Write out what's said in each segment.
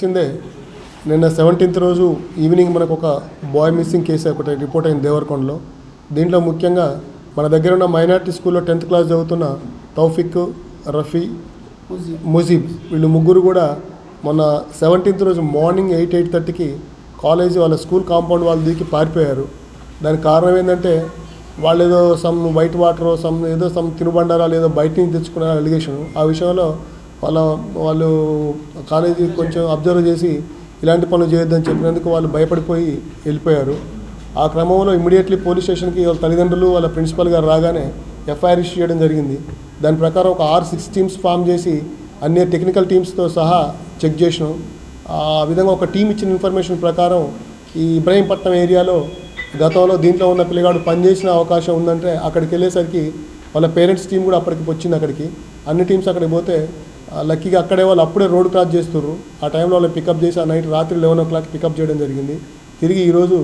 వచ్చిందే. నిన్న సెవెంటీన్త్ రోజు ఈవినింగ్ మనకు ఒక బాయ్ మిస్సింగ్ కేసు ఒకటి రిపోర్ట్ అయింది దేవరకొండలో. దీంట్లో ముఖ్యంగా మన దగ్గర ఉన్న మైనార్టీ స్కూల్లో టెన్త్ క్లాస్ చదువుతున్న తౌఫిక్ రఫీ ముజీబ్ వీళ్ళు ముగ్గురు కూడా మొన్న సెవెంటీన్త్ రోజు మార్నింగ్ ఎయిట్ ఎయిట్ థర్టీకి కాలేజ్ వాళ్ళ స్కూల్ కాంపౌండ్ వాళ్ళు దిగి పారిపోయారు. దానికి కారణం ఏంటంటే వాళ్ళు ఏదో సమ్ వైట్ వాటర్ సమ్ ఏదో సమ్ తినుబండారాలు ఏదో బయట నుంచి తెచ్చుకున్న అలిగేషన్ ఆ విషయంలో వాళ్ళ వాళ్ళు కాలేజీ కొంచెం అబ్జర్వ్ చేసి ఇలాంటి పనులు చేయొద్దని చెప్పినందుకు వాళ్ళు భయపడిపోయి వెళ్ళిపోయారు. ఆ క్రమంలో ఇమీడియట్లీ పోలీస్ స్టేషన్కి వాళ్ళ తల్లిదండ్రులు వాళ్ళ ప్రిన్సిపల్ గారు రాగానే ఎఫ్ఐఆర్ ఇష్యూ చేయడం జరిగింది. దాని ప్రకారం ఒక ఆరు సిక్స్ టీమ్స్ ఫామ్ చేసి అన్ని టెక్నికల్ టీమ్స్తో సహా చెక్ చేసినాం. ఆ విధంగా ఒక టీం ఇచ్చిన ఇన్ఫర్మేషన్ ప్రకారం ఈ ఇబ్రహీంపట్నం ఏరియాలో గతంలో దీంట్లో ఉన్న పిల్లగాడు పనిచేసిన అవకాశం ఉందంటే అక్కడికి వెళ్ళేసరికి వాళ్ళ పేరెంట్స్ టీం కూడా అప్పటికి వచ్చింది అక్కడికి. అన్ని టీమ్స్ అక్కడికి పోతే లక్కీగా అక్కడే వాళ్ళు అప్పుడే రోడ్ క్రాస్ చేస్తున్నారు ఆ టైంలో వాళ్ళు పికప్ చేసి ఆ నైట్ రాత్రి లెవెన్ ఓ క్లాక్ పికప్ చేయడం జరిగింది. తిరిగి ఈరోజు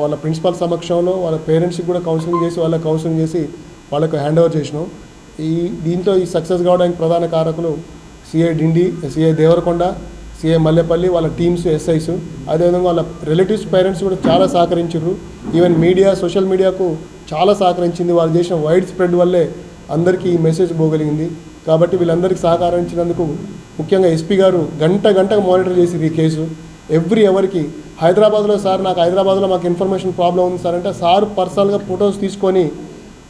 వాళ్ళ ప్రిన్సిపాల్ సమక్షంలో వాళ్ళ పేరెంట్స్కి కూడా కౌన్సిలింగ్ చేసి వాళ్ళ కౌన్సిలింగ్ చేసి వాళ్ళకు హ్యాండ్ ఓవర్ చేసినాం. ఈ దీంతో ఈ సక్సెస్ కావడానికి ప్రధాన కారకులు CI Dindi CI Devarakonda CI Mallepalli వాళ్ళ టీమ్స్ ఎస్ఐస్. అదేవిధంగా వాళ్ళ రిలేటివ్స్ పేరెంట్స్ కూడా చాలా సహకరించారు ఈవెన్ మీడియా సోషల్ మీడియాకు చాలా సహకరించింది. వాళ్ళు చేసిన వైడ్ స్ప్రెడ్ వల్లే అందరికీ ఈ మెసేజ్ పోగలిగింది. కాబట్టి వీళ్ళందరికీ సహకరించినందుకు ముఖ్యంగా ఎస్పీ గారు గంట గంటకు మానిటర్ చేసి ఈ కేసు. ఎవ్రీ ఎవరికి హైదరాబాద్లో సార్ నాకు హైదరాబాద్లో మాకు ఇన్ఫర్మేషన్ ప్రాబ్లం ఉంది సార్ అంటే సార్ పర్సనల్గా ఫొటోస్ తీసుకొని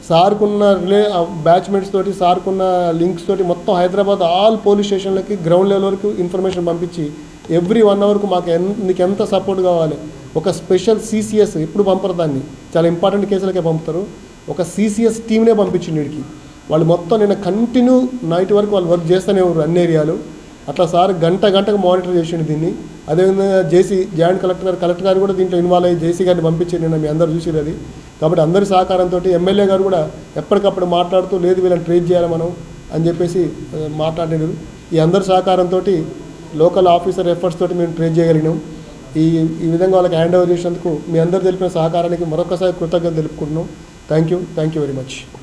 సార్కున్న రిలే బ్యాచ్మెంట్స్ తోటి సార్కున్న లింక్స్ తోటి మొత్తం హైదరాబాద్ ఆల్ పోలీస్ స్టేషన్లకి గ్రౌండ్ లెవెల్ వరకు ఇన్ఫర్మేషన్ పంపించి ఎవ్రీ వన్ అవర్కు మాకు ఎన్ నీకు ఎంత సపోర్ట్ కావాలి? ఒక స్పెషల్ సీసీఎస్ ఎప్పుడు పంపరు దాన్ని. చాలా ఇంపార్టెంట్ కేసులకే పంపుతారు. ఒక సీసీఎస్ టీమ్నే పంపించింది వీడికి. వాళ్ళు మొత్తం నేను కంటిన్యూ నైట్ వరకు వాళ్ళు వర్క్ చేస్తూనే ఉన్నారు అన్ని ఏరియాలు. అట్లా సార్ గంట గంటకు మానిటర్ చేసిండు దీన్ని. అదేవిధంగా జేసీ జాయింట్ కలెక్టర్ గారు కలెక్టర్ గారు కూడా దీంట్లో ఇన్వాల్వ్ అయ్యి జేసీ గారిని పంపించి నిన్న మీ అందరూ చూసిరు అది. కాబట్టి అందరి సహకారంతో ఎమ్మెల్యే గారు కూడా ఎప్పటికప్పుడు మాట్లాడుతూ లేదు వీళ్ళని ట్రీట్ చేయాలి మనం అని చెప్పేసి ఆ, ఈ అందరి సహకారంతో లోకల్ ఆఫీసర్ ఎఫర్ట్స్ తోటి మేము ట్రీట్ చేయగలిగినాం. ఈ ఈ విధంగా వాళ్ళకి హ్యాండ్ ఓవర్ చేసినందుకు మీ అందరు తెలిపిన సహకారానికి మరొకసారి కృతజ్ఞత తెలుపుకుంటున్నాం. Thank you thank you very much